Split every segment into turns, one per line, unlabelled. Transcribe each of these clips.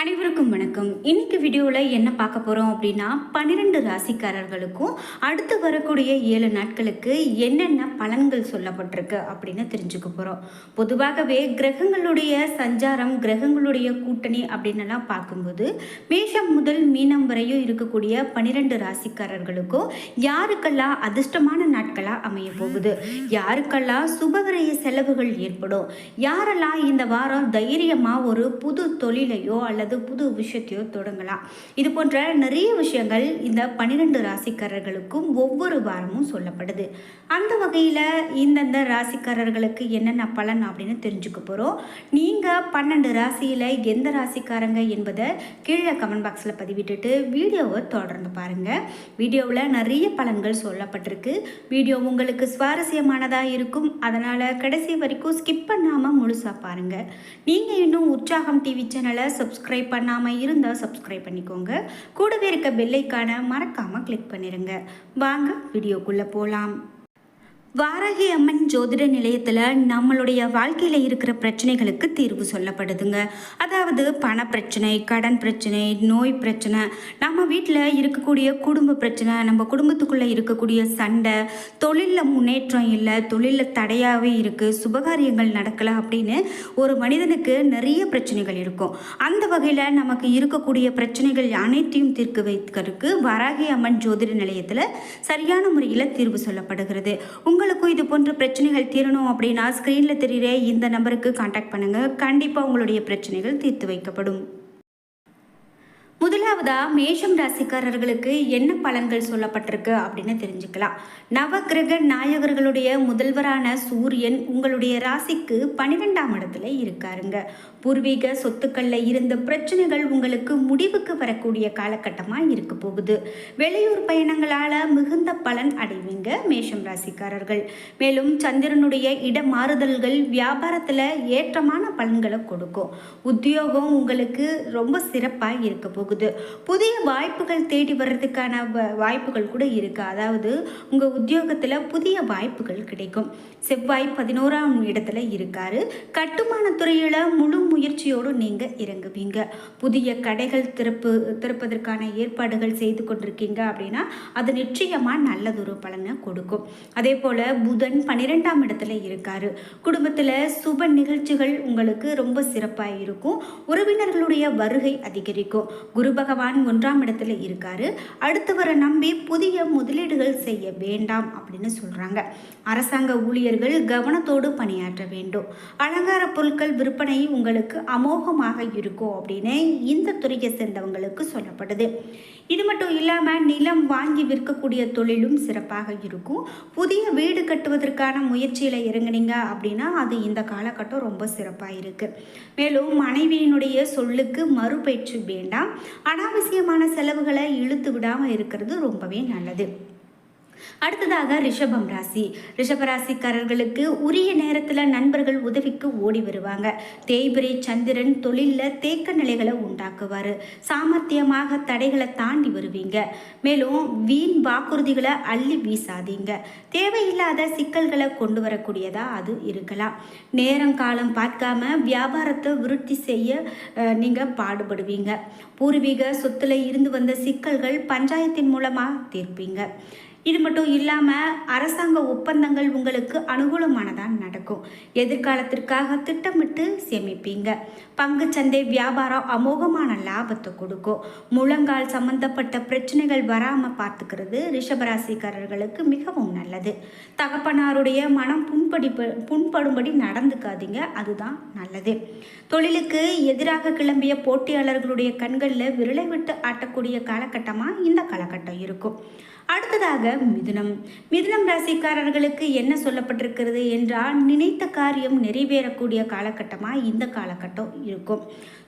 அனைவருக்கும் வணக்கம். இன்னைக்கு வீடியோவில் என்ன பார்க்க போகிறோம் அப்படின்னா பன்னிரெண்டு ராசிக்காரர்களுக்கும் அடுத்து வரக்கூடிய ஏழு நாட்களுக்கு என்னென்ன பலன்கள் சொல்லப்பட்டிருக்கு அப்படின்னு தெரிஞ்சுக்க போகிறோம் பொதுவாகவே கிரகங்களுடைய சஞ்சாரம் கிரகங்களுடைய கூட்டணி அப்படின்னலாம் பார்க்கும்போது மேஷம் முதல் மீனம் வரையும் இருக்கக்கூடிய பன்னிரெண்டு ராசிக்காரர்களுக்கும் யாருக்கெல்லாம் அதிர்ஷ்டமான நாட்களாக அமைய போகுது? யாருக்கெல்லாம் சுபவிரய செலவுகள் ஏற்படும்? யாரெல்லாம் இந்த வாரம் தைரியமாக ஒரு புது தொழிலையோ அல்லது புது விஷயத்தையோ தொடங்கலாம். இது போன்ற நிறைய விஷயங்கள் இந்த பன்னிரெண்டு ராசிக்காரர்களுக்கும் ஒவ்வொரு வாரமும் சொல்லப்படுது. அந்த வகையில் இந்தந்த ராசிக்காரர்களுக்கு என்னென்ன பலன் அப்படின்னு தெரிஞ்சுக்க போகிறோம் நீங்கள் பன்னெண்டு ராசியில் எந்த ராசிக்காரங்க என்பதை கீழே கமெண்ட் பாக்ஸில் பதிவிட்டுட்டு வீடியோவை தொடர்ந்து பாருங்கள் வீடியோவில் நிறைய பலன்கள் சொல்லப்பட்டிருக்கு. வீடியோ உங்களுக்கு சுவாரஸ்யமானதாக இருக்கும். அதனால் கடைசி வரைக்கும் ஸ்கிப் பண்ணாமல் முழுசாக பாருங்கள் நீங்கள் இன்னும் உற்சாகம் டிவி சேனலை சப்ஸ்கிரைப் பண்ணாமல் இருந்தால் சப்ஸ்கிரைப் பண்ணிக்கோங்க. கூடவே இருக்க பெல்லைக்கான மறக்காமல் கிளிக் பண்ணிடுங்க வாங்க வீடியோக்குள்ளே போகலாம் வாராகி அம்மன் ஜோதிட நிலையத்தில் நம்மளுடைய வாழ்க்கையில் இருக்கிற பிரச்சனைகளுக்கு தீர்வு சொல்லப்படுதுங்க. அதாவது பண பிரச்சனை கடன் பிரச்சனை நோய் பிரச்சனை நம்ம வீட்டில் இருக்கக்கூடிய குடும்ப பிரச்சனை நம்ம குடும்பத்துக்குள்ளே இருக்கக்கூடிய சண்டை தொழிலில் முன்னேற்றம் இல்லை தொழிலில் தடையாகவே இருக்குது சுபகாரியங்கள் நடக்கலை அப்படின்னு ஒரு மனிதனுக்கு நிறைய பிரச்சனைகள் இருக்கும். அந்த வகையில் நமக்கு இருக்கக்கூடிய பிரச்சனைகள் அனைத்தையும் தீர்க்க வைக்கிறதுக்கு வராகி அம்மன் ஜோதிட நிலையத்தில் சரியான முறையில் தீர்வு சொல்லப்படுகிறது. உங்கள் உங்களுக்கும் இது போன்ற பிரச்சனைகள் தீரணும் அப்படின்னா ஸ்க்ரீனில் தெரிகிற இந்த நம்பருக்கு காண்டாக்ட் பண்ணுங்கள் கண்டிப்பாக உங்களுடைய பிரச்சனைகள் தீர்த்து வைக்கப்படும். முதலாவதா மேஷம் ராசிக்காரர்களுக்கு என்ன பலன்கள் சொல்லப்பட்டிருக்கு அப்படின்னு தெரிஞ்சுக்கலாம். நவக்கிரக நாயகர்களுடைய முதல்வரான சூரியன் உங்களுடைய ராசிக்கு பன்னிரெண்டாம் இடத்துல இருக்காருங்க. பூர்வீக சொத்துக்களில் இருந்த பிரச்சனைகள் உங்களுக்கு முடிவுக்கு வரக்கூடிய காலகட்டமாக இருக்க போகுது. வெளியூர் பயணங்களால் மிகுந்த பலன் அடைவீங்க மேஷம் ராசிக்காரர்கள். மேலும் சந்திரனுடைய இடமாறுதல்கள் வியாபாரத்தில் ஏற்றமான பலன்களை கொடுக்கும். உத்தியோகம் உங்களுக்கு ரொம்ப சிறப்பாக இருக்க போகுது. புதிய வாய்ப்புகள் தேடி வர்றதுக்கான வ- வாய்ப்புகள் கூட இருக்கு. அதாவது உங்கள் உத்தியோகத்தில் புதிய வாய்ப்புகள் கிடைக்கும். செவ்வாய் பதினோராம் இடத்துல இருக்காரு. கட்டுமான துறையில் முழு முயற்சியோடு நீங்கள் இறங்குவீங்க. புதிய கடைகள் திறப்பு திறப்பதற்கான ஏற்பாடுகள் செய்து கொண்டிருக்கீங்க அப்படின்னா அது நிச்சயமாக நல்லதொரு பலனை கொடுக்கும். அதே போல் புதன் பன்னிரெண்டாம் இடத்துல இருக்காரு. குடும்பத்தில் சுப நிகழ்ச்சிகள் உங்களுக்கு ரொம்ப சிறப்பாக இருக்கும். உறவினர்களுடைய வருகை அதிகரிக்கும். குரு பகவான் ஒன்றாம் இடத்துல இருக்காரு. அடுத்தவரை நம்பி புதிய முதலீடுகள் செய்ய வேண்டாம் அப்படின்னு சொல்றாங்க. அரசாங்க ஊழியர்கள் கவனத்தோடு பணியாற்ற வேண்டும். அலங்கார பொருட்கள் விற்பனை உங்களுக்கு அமோகமாக இருக்கும் அப்படின்னு இந்த துறையை சேர்ந்தவங்களுக்கு சொல்லப்படுது. இது மட்டும் இல்லாமல் நிலம் வாங்கி விற்கக்கூடிய தொழிலும் சிறப்பாக இருக்கும். புதிய வீடு கட்டுவதற்கான முயற்சியில் இறங்குனீங்க அப்படின்னா அது இந்த காலகட்டம் ரொம்ப சிறப்பாக இருக்குது மேலும் மனைவியினுடைய சொல்லுக்கு மறுபயிற்சி வேண்டாம். அனாவசியமான செலவுகளை இழுத்து விடாமல் இருக்கிறது ரொம்பவே நல்லது. அடுத்ததாக ரிஷபம் ராசி. ரிஷப ராசிக்காரர்களுக்கு உரிய நேரத்தில் நண்பர்கள் உதவிக்கு ஓடி வருவாங்க. தேய்பிரை சந்திரன் தொழிலில் தேக்க நிலைகளை உண்டாக்குவார். சாமர்த்தியமாக தடைகளை தாண்டி வருவீங்க. மேலும் வீண் வாக்குறுதிகளை அள்ளி வீசாதீங்க. தேவையில்லாத சிக்கல்களை கொண்டு வரக்கூடியதாக அது இருக்கலாம். நேரம் காலம் பார்க்காம வியாபாரத்தை விருத்தி செய்ய நீங்கள் பாடுபடுவீங்க. பூர்வீக சொத்துல இருந்து வந்த சிக்கல்கள் பஞ்சாயத்தின் மூலமாக தீர்ப்பீங்க. இது மட்டும் இல்லாமல் அரசாங்க ஒப்பந்தங்கள் உங்களுக்கு அனுகூலமானதாக நடக்கும். எதிர்காலத்திற்காக திட்டமிட்டு சேமிப்பீங்க. பங்குச்சந்தை வியாபாரம் அமோகமான லாபத்தை கொடுக்கும். முழங்கால் சம்பந்தப்பட்ட பிரச்சனைகள் வராமல் பார்த்துக்கிறது ரிஷபராசிக்காரர்களுக்கு மிகவும் நல்லது. தகப்பனாருடைய மனம் புண்படி புண்படும்படி நடந்துக்காதீங்க. அதுதான் நல்லது. தொழிலுக்கு எதிராக கிளம்பிய போட்டியாளர்களுடைய கண்களில் விரலை விட்டு ஆட்டக்கூடிய காலகட்டமாக இந்த காலகட்டம் இருக்கும். அடுத்ததாக மிதுனம். மிதுனம் ராசிக்காரர்களுக்கு என்ன சொல்லப்பட்டிருக்கிறது என்றால் நினைத்த காரியம் நிறைவேறக்கூடிய காலகட்டமாக இந்த காலகட்டம் இருக்கும்.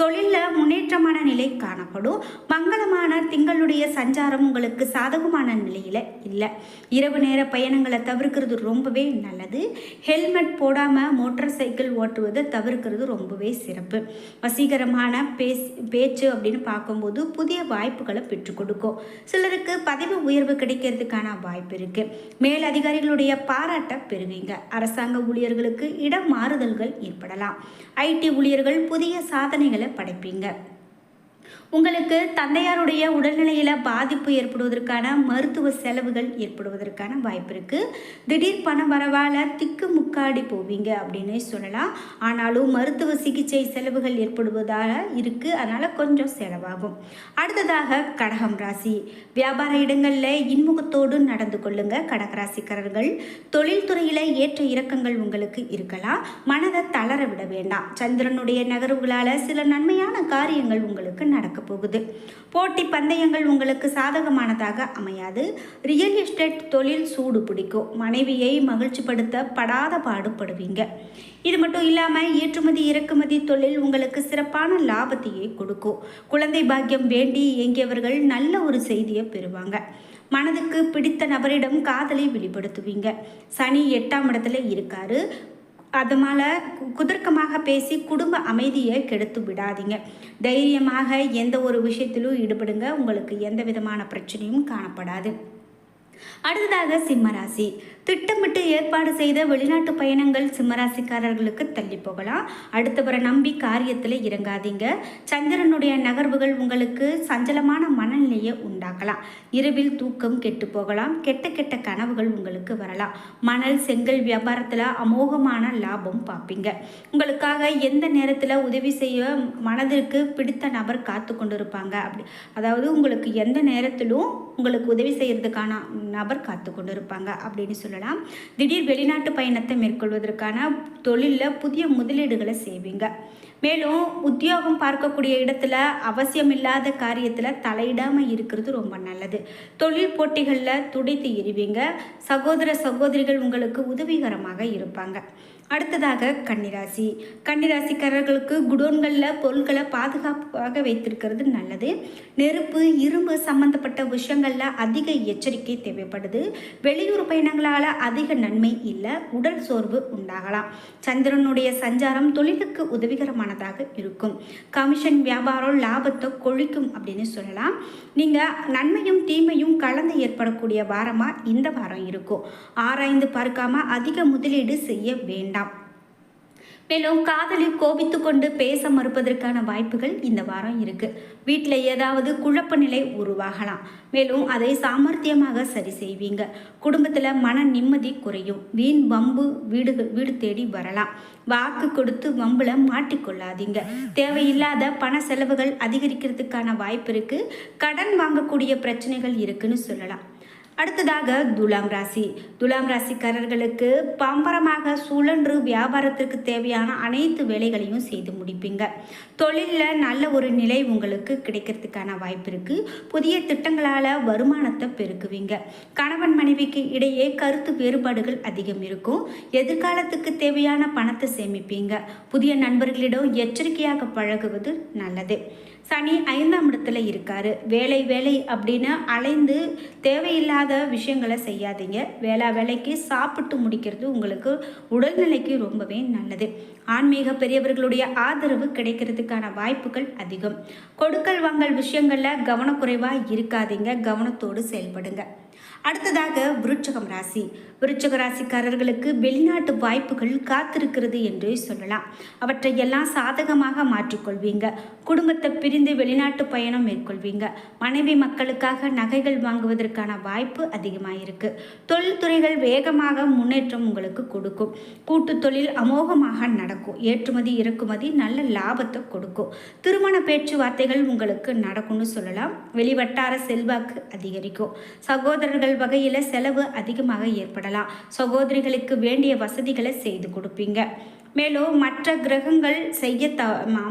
தொழிலில் முன்னேற்றமான நிலை காணப்படும். மங்களமான திங்களுடைய சஞ்சாரம் உங்களுக்கு சாதகமான நிலையில் இல்லை. இரவு நேர பயணங்களை தவிர்க்கிறது ரொம்பவே நல்லது. ஹெல்மெட் போடாமல் மோட்டார் சைக்கிள் ஓட்டுவதை தவிர்க்கிறது ரொம்பவே சிறப்பு. வசீகரமான பேஸ் பேச்சு அப்படின்னு பார்க்கும்போது புதிய வாய்ப்புகளை பெற்றுக் கொடுக்கும். சிலருக்கு பதவி உயர்வு கிடைக்கிறதுக்கான வாய்ப்பு இருக்குது மேல் அதிகாரிகளுடைய பாராட்டை பெறுவீங்க. அரசாங்க ஊழியர்களுக்கு இடம் மாறுதல்கள் ஏற்படலாம். ஐடி ஊழியர்கள் புதிய சாதனைகளை படைப்பீங்க. உங்களுக்கு தந்தையாருடைய உடல்நிலையில் பாதிப்பு ஏற்படுவதற்கான மருத்துவ செலவுகள் ஏற்படுவதற்கான வாய்ப்பு இருக்குது திடீர் பண வரவால் திக்கு முக்காடி போவீங்க அப்படின்னு சொல்லலாம். ஆனாலும் மருத்துவ சிகிச்சை செலவுகள் ஏற்படுவதாக இருக்குது அதனால் கொஞ்சம் செலவாகும். அடுத்ததாக கடகம் ராசி. வியாபார இடங்களில் இன்முகத்தோடு நடந்து கொள்ளுங்க கடகராசிக்காரர்கள் தொழில்துறையில் ஏற்ற இறக்கங்கள் உங்களுக்கு இருக்கலாம். மனதை தளர விட வேண்டாம். சந்திரனுடைய நகர்வுகளால் சில நன்மையான காரியங்கள் உங்களுக்கு நடக்கும் போகுது. போட்டி பந்தயங்கள் உங்களுக்கு சாதகமானதாக அமையாது. ரியல் எஸ்டேட் தொழில் சூடு பிடிக்கும். மனைவியை மகிழ்ச்சிப்படுத்த படாத பாடுபடுவீங்க. இது மட்டும் இல்லாமல் ஏற்றுமதி இறக்குமதி தொழில் உங்களுக்கு சிறப்பான லாபத்தையே கொடுக்கும். குழந்தை பாக்கியம் வேண்டி இயங்கியவர்கள் நல்ல ஒரு செய்தியை பெறுவாங்க. மனதுக்கு பிடித்த நபரிடம் காதலை வெளிப்படுத்துவீங்க. சனி எட்டாம் இடத்துல இருக்காரு. அதனால குதர்க்கமாக பேசி குடும்ப அமைதியை கெடுத்து விடாதீங்க. தைரியமாக எந்த ஒரு விஷயத்திலும் ஈடுபடுங்க. உங்களுக்கு எந்த விதமான பிரச்சனையும் காணப்படாது. அடுத்ததாக சிம்மராசி. திட்டமிட்டு ஏற்பாடு செய்த வெளிநாட்டு பயணங்கள் சிம்மராசிக்காரர்களுக்கு தள்ளி போகலாம். அடுத்தவரை நம்பி காரியத்தில் இறங்காதீங்க. சந்திரனுடைய நகர்வுகள் உங்களுக்கு சஞ்சலமான மனநிலையை உண்டாக்கலாம். இரவில் தூக்கம் கெட்டு போகலாம். கெட்ட கெட்ட கனவுகள் உங்களுக்கு வரலாம். மணல் செங்கல் வியாபாரத்தில் அமோகமான லாபம் பார்ப்பீங்க. உங்களுக்காக எந்த நேரத்தில் உதவி செய்ய மனதிற்கு பிடித்த நபர் காத்து கொண்டிருப்பாங்க அப்படி. அதாவது உங்களுக்கு எந்த நேரத்திலும் உங்களுக்கு உதவி செய்கிறதுக்கான நபர் காத்து கொண்டிருப்பாங்க அப்படின்னு சொல்லலாம். திடீர் வெளிநாட்டு பயணத்தை மேற்கொள்வதற்கான தொழிலில் புதிய முதலீடுகளை செய்வீங்க. மேலும் உத்தியோகம் பார்க்கக்கூடிய இடத்துல அவசியமில்லாத காரியத்தில் தலையிடாமல் இருக்கிறது ரொம்ப நல்லது. தொழில் போட்டிகளில் துடைத்து எறிவீங்க. சகோதர சகோதரிகள் உங்களுக்கு உதவிகரமாக இருப்பாங்க. அடுத்ததாக கன்னிராசி. கன்னிராசிக்காரர்களுக்கு குடோன்களில் பொருட்களை பாதுகாப்பாக வைத்திருக்கிறது நல்லது. நெருப்பு இரும்பு சம்பந்தப்பட்ட விஷயங்களில் அதிக எச்சரிக்கை தேவைப்படுது. வெளியூர் பயணங்களால் அதிக நன்மை இல்லை உடல் சோர்வு உண்டாகலாம். சந்திரனுடைய சஞ்சாரம் தொழிலுக்கு உதவிகரமானதாக இருக்கும். கமிஷன் வியாபாரம் லாபத்தை கொழிக்கும் அப்படின்னு சொல்லலாம். நீங்கள் நன்மையும் தீமையும் கலந்து ஏற்படக்கூடிய வாரமாக இந்த வாரம் இருக்கும். ஆராய்ந்து பார்க்காம அதிக முதலீடு செய்ய வேண்டாம். மேலும் காதலில் கோபித்து கொண்டு பேச மறுப்பதற்கான வாய்ப்புகள் இந்த வாரம் இருக்கு. வீட்டில் ஏதாவது குழப்ப நிலை உருவாகலாம். மேலும் அதை சாமர்த்தியமாக சரி செய்வீங்க. குடும்பத்தில் மன நிம்மதி குறையும். வீண் வம்பு வீடு வீடு தேடி வரலாம். வாக்கு கொடுத்து வம்புல மாட்டிக்கொள்ளாதீங்க. தேவையில்லாத பண செலவுகள் அதிகரிக்கிறதுக்கான வாய்ப்பு இருக்கு. கடன் வாங்கக்கூடிய பிரச்சனைகள் இருக்குன்னு சொல்லலாம். அடுத்ததாக துலாம் ராசி. துலாம் ராசிக்காரர்களுக்கு பம்பரமாக சுழன்று வியாபாரத்திற்கு தேவையான அனைத்து வேலைகளையும் செய்து முடிப்பீங்க. தொழிலில் நல்ல ஒரு நிலை உங்களுக்கு கிடைக்கிறதுக்கான வாய்ப்பு இருக்குது புதிய திட்டங்களால் வருமானத்தை பெருக்குவீங்க. கணவன் மனைவிக்கு இடையே கருத்து வேறுபாடுகள் அதிகம் இருக்கும். எதிர்காலத்துக்கு தேவையான பணத்தை சேமிப்பீங்க. புதிய நண்பர்களிடம் எச்சரிக்கையாக பழகுவது நல்லது. சனி ஐந்தாம் இடத்துல இருக்காரு. வேலை வேலை அப்படின்னு அலைந்து தேவையில்லாத விஷயங்களை செய்யாதீங்க. வேளா வேலைக்கு சாப்பிட்டு முடிக்கிறது உங்களுக்கு உடல்நிலைக்கு ரொம்பவே நல்லது. ஆன்மீக பெரியவர்களுடைய ஆதரவு கிடைக்கிறதுக்கான வாய்ப்புகள் அதிகம். கொடுக்கல் வாங்கல் விஷயங்களில் கவனக்குறைவாக இருக்காதீங்க. கவனத்தோடு செயல்படுங்க. அடுத்ததாக விருட்சகம் ராசி. விருச்சக ராசிக்காரர்களுக்கு வெளிநாட்டு வாய்ப்புகள் காத்திருக்கிறது என்று சொல்லலாம். அவற்றை எல்லாம் சாதகமாக மாற்றிக்கொள்வீங்க. குடும்பத்தை பிரிந்து வெளிநாட்டு பயணம் மேற்கொள்வீங்க. மனைவி மக்களுக்காக நகைகள் வாங்குவதற்கான வாய்ப்பு அதிகமாக இருக்கு தொழில்துறைகள் வேகமாக முன்னேற்றம் உங்களுக்கு கொடுக்கும். கூட்டு தொழில் அமோகமாக நடக்கும். ஏற்றுமதி இறக்குமதி நல்ல லாபத்தை கொடுக்கும். திருமண பேச்சுவார்த்தைகள் உங்களுக்கு நடக்கும்னு சொல்லலாம். வெளிவட்டார செல்வாக்கு அதிகரிக்கும். சகோதரர்கள் வகையில் செலவு அதிகமாக ஏற்படலாம். சகோதரிகளுக்கு வேண்டிய வசதிகளை செய்து கொடுப்பீங்க. மேலும் மற்ற கிரகங்கள் செய்ய த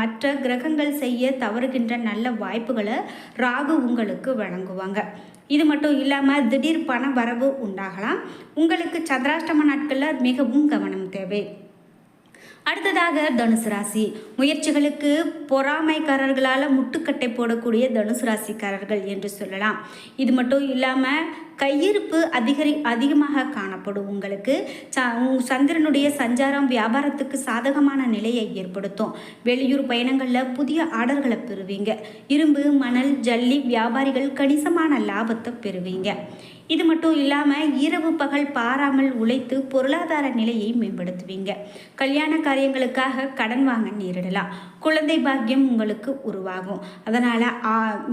மற்ற கிரகங்கள் செய்ய தவறுகின்ற நல்ல வாய்ப்புகளை ராகு உங்களுக்கு வழங்குவாங்க. இது மட்டும் இல்லாமல் திடீர் பண வரவு உண்டாகலாம். உங்களுக்கு சந்திராஷ்டம நாட்களில் மிகவும் கவனம் தேவை. அடுத்ததாக தனுசு ராசி. முயற்சிகளுக்கு பொறாமைக்காரர்களால் முட்டுக்கட்டை போடக்கூடிய தனுசு ராசிக்காரர்கள் என்று சொல்லலாம். இது மட்டும் இல்லாமல் கையிருப்பு அதிகரி அதிகமாக காணப்படும். உங்களுக்கு சந்திரனுடைய சஞ்சாரம் வியாபாரத்துக்கு சாதகமான நிலையை ஏற்படுத்தும். வெளியூர் பயணங்களில் புதிய ஆர்டர்களை பெறுவீங்க. இரும்பு மணல் ஜல்லி வியாபாரிகள் கணிசமான லாபத்தை பெறுவீங்க. இது மட்டும் இல்லாமல் இரவு பகல் பாராமல் உழைத்து பொருளாதார நிலையை மேம்படுத்துவீங்க. கல்யாண காரியங்களுக்காக கடன் வாங்க நேரிடலாம். குழந்தை பாக்கியம் உங்களுக்கு உருவாகும். அதனால்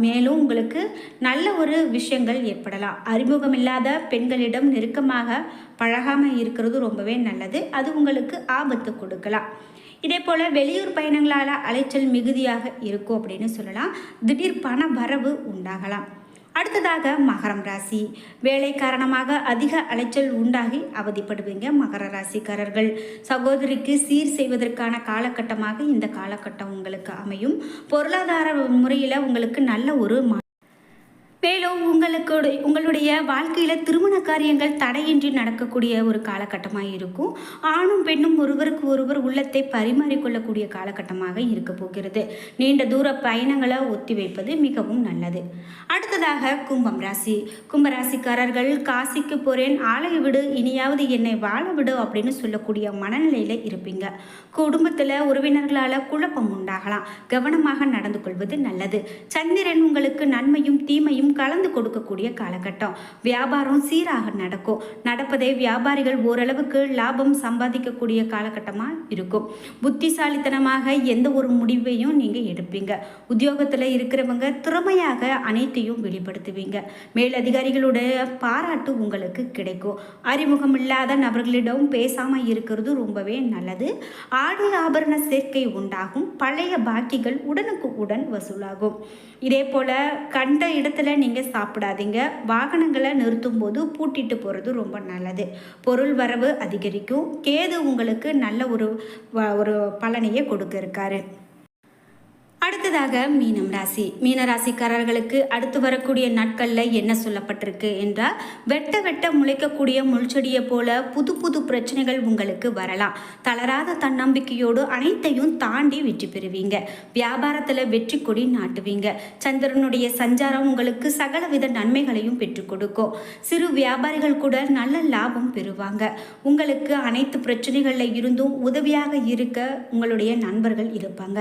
மேலும் உங்களுக்கு நல்ல ஒரு விஷயங்கள் ஏற்படலாம். அறிமுகம் இல்லாத பெண்களிடம் நெருக்கமாக பழகாமல் இருக்கிறது ரொம்பவே நல்லது. அது உங்களுக்கு ஆபத்து கொடுக்கலாம். இதே போல் வெளியூர் பயணங்களால் அலைச்சல் மிகுதியாக இருக்கும் அப்படின்னு சொல்லலாம். திடீர் பண வரவு உண்டாகலாம். அடுத்ததாக மகரம் ராசி. வேலை காரணமாக அதிக அலைச்சல் உண்டாகி அவதிப்படுவீங்க மகர ராசிக்காரர்கள். சகோதரிக்கு சீர் செய்வதற்கான காலகட்டமாக இந்த காலகட்டம் உங்களுக்கு அமையும். பொருளாதார முறையில் உங்களுக்கு நல்ல ஒரு மேலும் உங்களுக்கு உங்களுடைய வாழ்க்கையில் திருமண காரியங்கள் தடையின்றி நடக்கக்கூடிய ஒரு காலகட்டமாக இருக்கும். ஆணும் பெண்ணும் ஒருவருக்கு ஒருவர் உள்ளத்தை பரிமாறிக்கொள்ளக்கூடிய காலகட்டமாக இருக்க போகிறது. நீண்ட தூர பயணங்களை ஒத்தி வைப்பது மிகவும் நல்லது. அடுத்ததாக கும்பம் ராசி. கும்பராசிக்காரர்கள் காசிக்கு போகிறேன் ஆலய விடு இனியாவது என்னை வாழ விடு அப்படின்னு சொல்லக்கூடிய மனநிலையில் இருப்பீங்க. குடும்பத்தில் உறவினர்களால் குழப்பம் உண்டாகலாம். கவனமாக நடந்து கொள்வது நல்லது. சந்திரன் உங்களுக்கு நன்மையும் தீமையும் கலந்து கொடுக்கக்கூடிய காலகட்டம். வியாபாரம் சீராக நடக்கும். நடப்பதை வியாபாரிகள் ஓரளவுக்கு லாபம் சம்பாதிக்கக்கூடிய காலகட்டமாக இருக்கும். புத்திசாலித்தனமாக எந்த ஒரு முடிவையும் நீங்கள் எடுப்பீங்க. உத்தியோகத்தில் இருக்கிறவங்க திறமையாக அனைத்தையும் வெளிப்படுத்துவீங்க. மேலதிகாரிகளுடைய பாராட்டு உங்களுக்கு கிடைக்கும். அறிமுகம் இல்லாத நபர்களிடம் பேசாமல் இருக்கிறது ரொம்பவே நல்லது. ஆடை ஆபரண சேர்க்கை உண்டாகும். பழைய பாக்கிகள் உடனுக்கு உடன் வசூலாகும். இதே போல் கண்ட இடத்துல நீங்கள் சாப்பிடாதீங்க. வாகனங்களை நிறுத்தும் போது பூட்டிட்டு போகிறது ரொம்ப நல்லது. பொருள் வரவு அதிகரிக்கும். கேது உங்களுக்கு நல்ல ஒரு ஒரு பலனையை கொடுக்க இருக்காரு அடுத்ததாக மீனம் ராசி. மீன ராசிக்காரர்களுக்கு அடுத்து வரக்கூடிய நாட்களில் என்ன சொல்லப்பட்டிருக்கு என்றால் வெட்ட வெட்ட முளைக்கக்கூடிய முள்செடியை போல புது புது பிரச்சனைகள் உங்களுக்கு வரலாம். தளராத தன்னம்பிக்கையோடு அனைத்தையும் தாண்டி வெற்றி பெறுவீங்க. வியாபாரத்தில் வெற்றி கொடி நாட்டுவீங்க. சந்திரனுடைய சஞ்சாரம் உங்களுக்கு சகலவித நன்மைகளையும் பெற்றுக் கொடுக்கும். சிறு வியாபாரிகள் கூட நல்ல லாபம் பெறுவாங்க. உங்களுக்கு அனைத்து பிரச்சனைகளில் இருந்தும் உதவியாக இருக்க உங்களுடைய நண்பர்கள் இருப்பாங்க.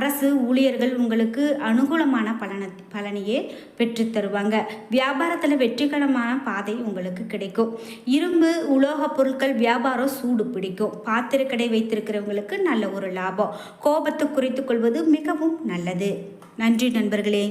அரசு ஊழியர் ஊழியர்கள் உங்களுக்கு அனுகூலமான பலனை பலனையே பெற்றுத்தருவாங்க வியாபாரத்தில் வெற்றிகரமான பாதை உங்களுக்கு கிடைக்கும். இரும்பு உலோக பொருட்கள் வியாபாரம் சூடு பிடிக்கும். பாத்திரக்கடை வைத்திருக்கிறவங்களுக்கு நல்ல ஒரு லாபம். கோபத்தை குறைத்து கொள்வது மிகவும் நல்லது. நன்றி நண்பர்களே.